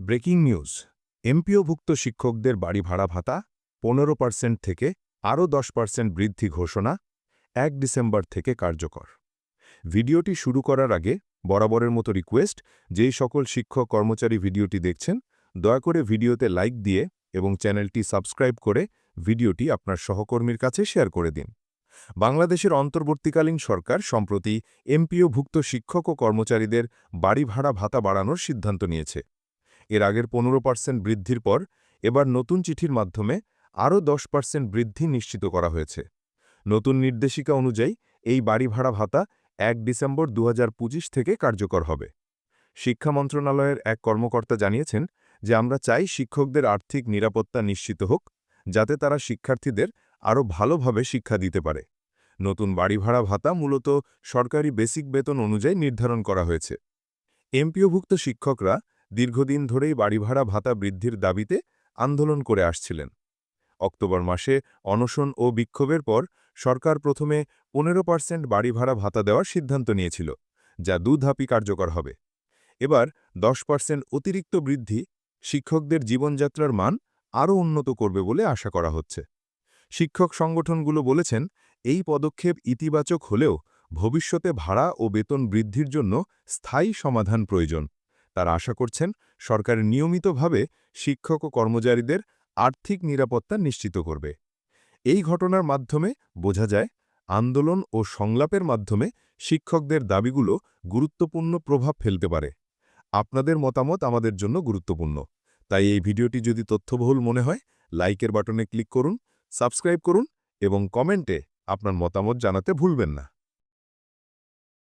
Breaking news, এমপিওভুক্ত শিক্ষকদের বাড়ি ভাড়া ভাতা, পনেরো পার্সেন্ট থেকে আরও দশ পার্সেন্ট বৃদ্ধি ঘোষণা, এক ডিসেম্বর থেকে কার্যকর। ভিডিওটি শুরু করার আগে বরাবরের মতো রিকোয়েস্ট যেই সকল শিক্ষক কর্মচারী ভিডিওটি দেখছেন, দয়া করে ভিডিওতে লাইক দিয়ে এবং চ্যানেলটি সাবস্ক্রাইব করে ভিডিওটি আপনার সহকর্মীর কাছে শেয়ার করে দিন। বাংলাদেশের অন্তর্বর্তীকালীন সরকার সম্প্রতি এমপিওভুক্ত শিক্ষক ও কর্মচারীদের বাড়ি ভাড়া ভাতা বাড়ানোর সিদ্ধান্ত নিয়েছে। এর আগের পনেরো পার্সেন্ট বৃদ্ধির পর এবার নতুন চিঠির মাধ্যমে আরও দশ পার্সেন্ট বৃদ্ধি নিশ্চিত করা হয়েছে। নতুন নির্দেশিকা অনুযায়ী এই বাড়ি ভাড়া ভাতা এক ডিসেম্বর দু হাজার পঁচিশ থেকে কার্যকর হবে। শিক্ষা মন্ত্রণালয়ের এক কর্মকর্তা জানিয়েছেন যে আমরা চাই শিক্ষকদের আর্থিক নিরাপত্তা নিশ্চিত হোক, যাতে তারা শিক্ষার্থীদের আরও ভালোভাবে শিক্ষা দিতে পারে। নতুন বাড়ি ভাড়া ভাতা মূলত সরকারি বেসিক বেতন অনুযায়ী নির্ধারণ করা হয়েছে। এমপিওভুক্ত শিক্ষকরা দীর্ঘদিন ধরেই বাড়ি ভাড়া ভাতা বৃদ্ধির দাবিতে আন্দোলন করে আসছিলেন। অক্টোবর মাসে অনশন ও বিক্ষোভের পর সরকার প্রথমে পনেরো পার্সেন্ট বাড়ি ভাড়া ভাতা দেওয়ার সিদ্ধান্ত নিয়েছিল, যা দুধাপি কার্যকর হবে। এবার দশ পার্সেন্ট অতিরিক্ত বৃদ্ধি শিক্ষকদের জীবনযাত্রার মান আরও উন্নত করবে বলে আশা করা হচ্ছে। শিক্ষক সংগঠনগুলো বলেছেন, এই পদক্ষেপ ইতিবাচক হলেও ভবিষ্যতে ভাড়া ও বেতন বৃদ্ধির জন্য স্থায়ী সমাধান প্রয়োজন। তারা আশা করছেন সরকার নিয়মিতভাবে শিক্ষক ও কর্মচারীদের আর্থিক নিরাপত্তা নিশ্চিত করবে। এই ঘটনার মাধ্যমে বোঝা যায়, আন্দোলন ও সংলাপের মাধ্যমে শিক্ষকদের দাবিগুলো গুরুত্বপূর্ণ প্রভাব ফেলতে পারে। আপনাদের মতামত আমাদের জন্য গুরুত্বপূর্ণ। তাই এই ভিডিওটি যদি তথ্যবহুল মনে হয়, লাইকের বাটনে ক্লিক করুন, সাবস্ক্রাইব করুন এবং কমেন্টে আপনার মতামত জানাতে ভুলবেন না।